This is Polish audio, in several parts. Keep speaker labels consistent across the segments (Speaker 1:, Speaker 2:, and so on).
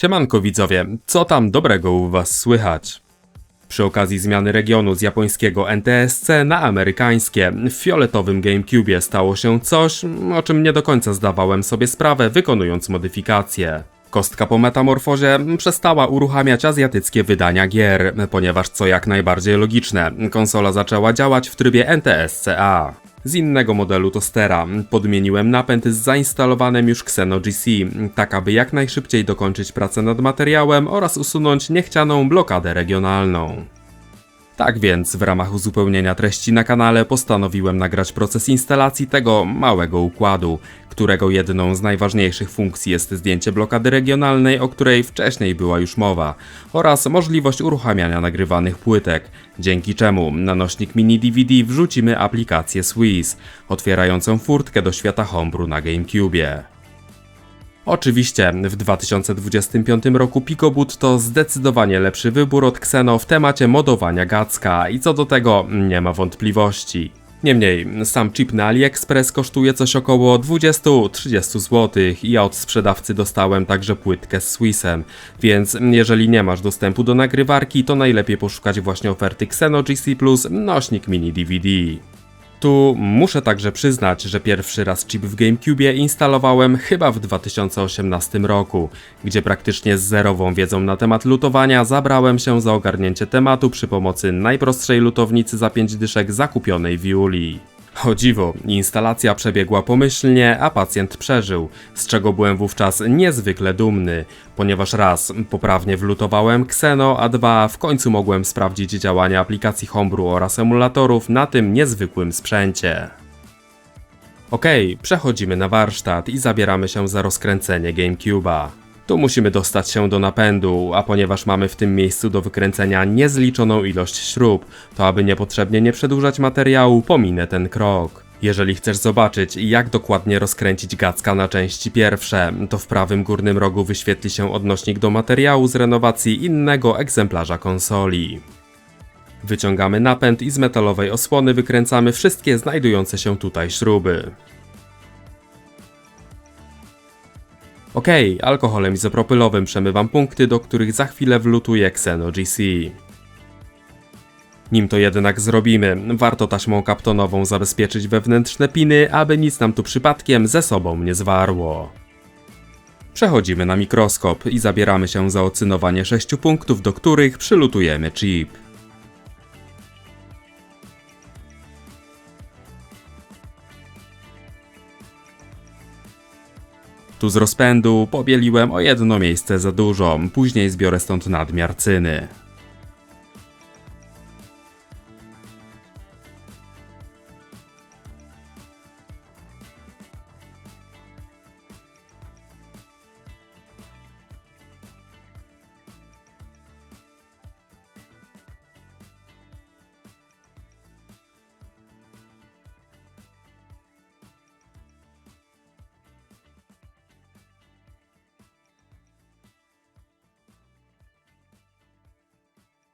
Speaker 1: Siemanko widzowie, co tam dobrego u was słychać? Przy okazji zmiany regionu z japońskiego NTSC na amerykańskie, w fioletowym GameCube stało się coś, o czym nie do końca zdawałem sobie sprawę wykonując modyfikacje. Kostka po metamorfozie przestała uruchamiać azjatyckie wydania gier, ponieważ co jak najbardziej logiczne, konsola zaczęła działać w trybie NTSC-A. Z innego modelu tostera podmieniłem napęd z zainstalowanym już Xeno GC, tak aby jak najszybciej dokończyć pracę nad materiałem oraz usunąć niechcianą blokadę regionalną. Tak więc, w ramach uzupełnienia treści na kanale postanowiłem nagrać proces instalacji tego małego układu, którego jedną z najważniejszych funkcji jest zdjęcie blokady regionalnej, o której wcześniej była już mowa, oraz możliwość uruchamiania nagrywanych płytek, dzięki czemu na nośnik mini DVD wrzucimy aplikację Swiss, otwierającą furtkę do świata homebrew na GameCube. Oczywiście w 2025 roku Picobut to zdecydowanie lepszy wybór od Xeno w temacie modowania Gacka i co do tego nie ma wątpliwości. Niemniej, sam chip na AliExpress kosztuje coś około 20-30 zł i ja od sprzedawcy dostałem także płytkę z Swissem, więc jeżeli nie masz dostępu do nagrywarki, to najlepiej poszukać właśnie oferty Xeno GC Plus nośnik mini DVD. Tu muszę także przyznać, że pierwszy raz chip w GameCube instalowałem chyba w 2018 roku, gdzie praktycznie z zerową wiedzą na temat lutowania zabrałem się za ogarnięcie tematu przy pomocy najprostszej lutownicy za 5 dyszek zakupionej w Julii. O dziwo, instalacja przebiegła pomyślnie, a pacjent przeżył, z czego byłem wówczas niezwykle dumny, ponieważ raz poprawnie wlutowałem Xeno, a dwa w końcu mogłem sprawdzić działanie aplikacji Homebrew oraz emulatorów na tym niezwykłym sprzęcie. Okej, przechodzimy na warsztat i zabieramy się za rozkręcenie GameCube'a. Tu musimy dostać się do napędu, a ponieważ mamy w tym miejscu do wykręcenia niezliczoną ilość śrub, to aby niepotrzebnie nie przedłużać materiału, pominę ten krok. Jeżeli chcesz zobaczyć, jak dokładnie rozkręcić gacka na części pierwsze, to w prawym górnym rogu wyświetli się odnośnik do materiału z renowacji innego egzemplarza konsoli. Wyciągamy napęd i z metalowej osłony wykręcamy wszystkie znajdujące się tutaj śruby. Okej, alkoholem izopropylowym przemywam punkty, do których za chwilę wlutuję Xeno GC. Nim to jednak zrobimy, warto taśmą kaptonową zabezpieczyć wewnętrzne piny, aby nic nam tu przypadkiem ze sobą nie zwarło. Przechodzimy na mikroskop i zabieramy się za ocynowanie sześciu punktów, do których przylutujemy chip. Tu z rozpędu pobieliłem o jedno miejsce za dużo, później zbiorę stąd nadmiar cyny.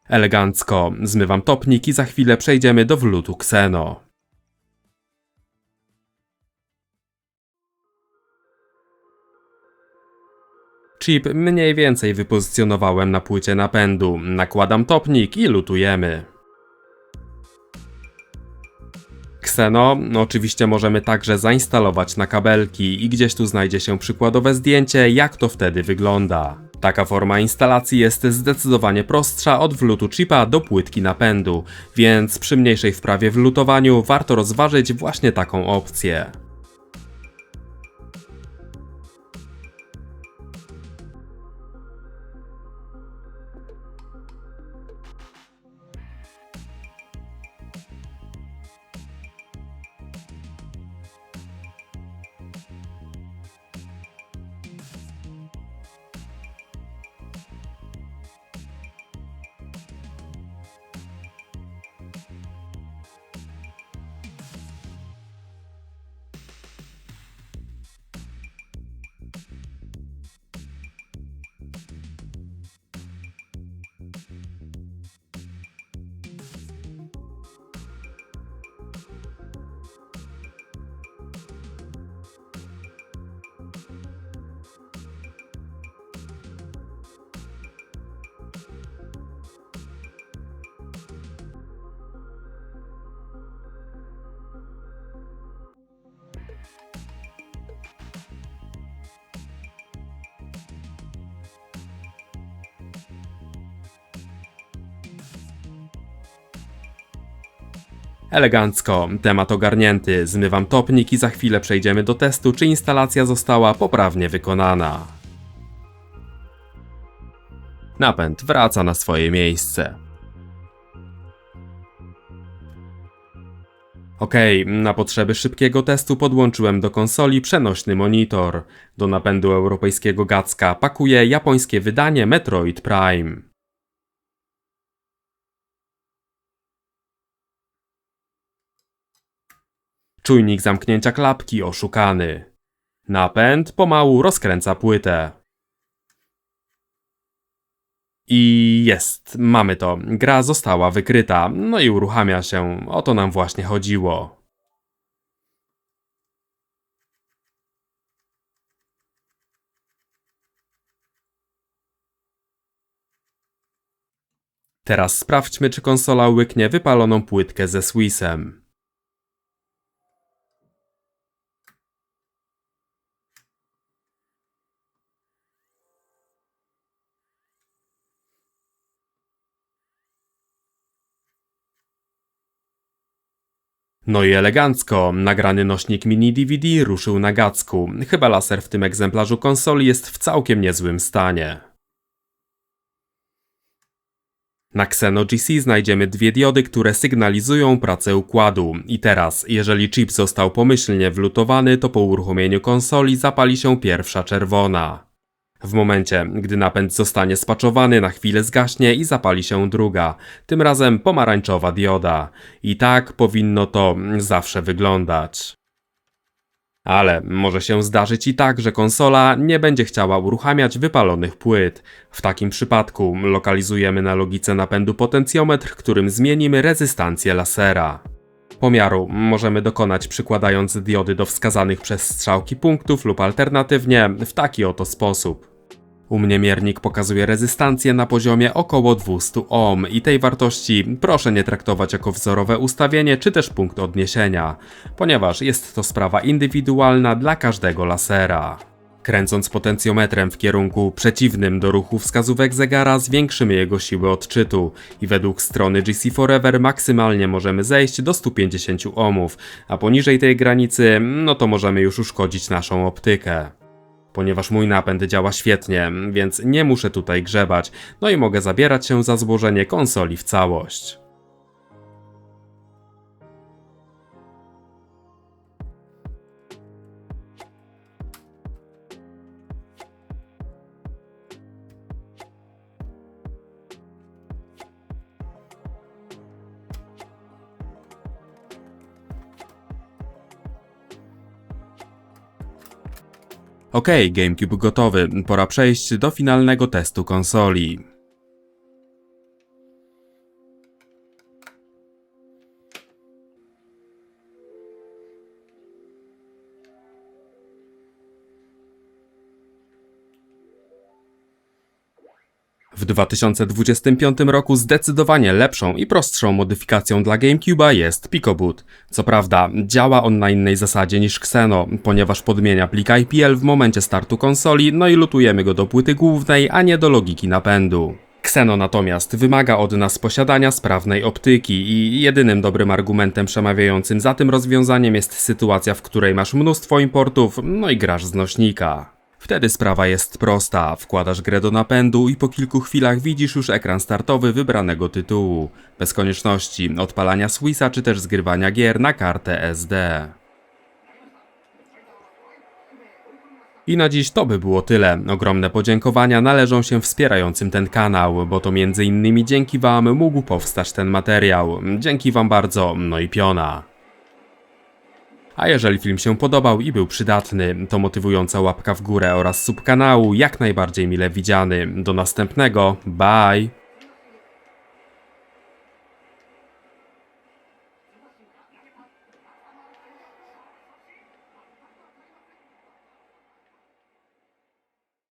Speaker 1: Elegancko, zmywam topnik i za chwilę przejdziemy do wlutu Xeno. Chip mniej więcej wypozycjonowałem na płycie napędu, nakładam topnik i lutujemy. Xeno no oczywiście możemy także zainstalować na kabelki i gdzieś tu znajdzie się przykładowe zdjęcie, jak to wtedy wygląda. Taka forma instalacji jest zdecydowanie prostsza od wlutu chipa do płytki napędu, więc przy mniejszej wprawie w lutowaniu warto rozważyć właśnie taką opcję. Elegancko, temat ogarnięty, zmywam topnik i za chwilę przejdziemy do testu, czy instalacja została poprawnie wykonana. Napęd wraca na swoje miejsce. Okej, na potrzeby szybkiego testu podłączyłem do konsoli przenośny monitor. Do napędu europejskiego Gacka pakuję japońskie wydanie Metroid Prime. Czujnik zamknięcia klapki oszukany. Napęd pomału rozkręca płytę. I jest, mamy to. Gra została wykryta, no i uruchamia się. O to nam właśnie chodziło. Teraz sprawdźmy, czy konsola łyknie wypaloną płytkę ze Swissem. No i elegancko, nagrany nośnik mini DVD ruszył na gacku. Chyba laser w tym egzemplarzu konsoli jest w całkiem niezłym stanie. Na Xeno GC znajdziemy dwie diody, które sygnalizują pracę układu. I teraz, jeżeli chip został pomyślnie wlutowany, to po uruchomieniu konsoli zapali się pierwsza czerwona. W momencie, gdy napęd zostanie spaczowany, na chwilę zgaśnie i zapali się druga, tym razem pomarańczowa dioda. I tak powinno to zawsze wyglądać. Ale może się zdarzyć i tak, że konsola nie będzie chciała uruchamiać wypalonych płyt. W takim przypadku lokalizujemy na logice napędu potencjometr, którym zmienimy rezystancję lasera. Pomiaru możemy dokonać przykładając diody do wskazanych przez strzałki punktów lub alternatywnie w taki oto sposób. U mnie miernik pokazuje rezystancję na poziomie około 200 ohm i tej wartości proszę nie traktować jako wzorowe ustawienie czy też punkt odniesienia, ponieważ jest to sprawa indywidualna dla każdego lasera. Kręcąc potencjometrem w kierunku przeciwnym do ruchu wskazówek zegara zwiększymy jego siłę odczytu i według strony GC Forever maksymalnie możemy zejść do 150 ohmów, a poniżej tej granicy no to możemy już uszkodzić naszą optykę ponieważ mój napęd działa świetnie, więc nie muszę tutaj grzebać, no i mogę zabierać się za złożenie konsoli w całość. Okej, GameCube gotowy, pora przejść do finalnego testu konsoli. W 2025 roku zdecydowanie lepszą i prostszą modyfikacją dla GameCube'a jest Picoboot. Co prawda, działa on na innej zasadzie niż Xeno, ponieważ podmienia plik IPL w momencie startu konsoli, no i lutujemy go do płyty głównej, a nie do logiki napędu. Xeno natomiast wymaga od nas posiadania sprawnej optyki i jedynym dobrym argumentem przemawiającym za tym rozwiązaniem jest sytuacja, w której masz mnóstwo importów, no i grasz z nośnika. Wtedy sprawa jest prosta. Wkładasz grę do napędu i po kilku chwilach widzisz już ekran startowy wybranego tytułu, bez konieczności odpalania Swissa czy też zgrywania gier na kartę SD. I na dziś to by było tyle. Ogromne podziękowania należą się wspierającym ten kanał, bo to między innymi dzięki wam mógł powstać ten materiał. Dzięki wam bardzo, no i piona. A jeżeli film się podobał i był przydatny, to motywująca łapka w górę oraz subkanału jak najbardziej mile widziany. Do następnego, bye!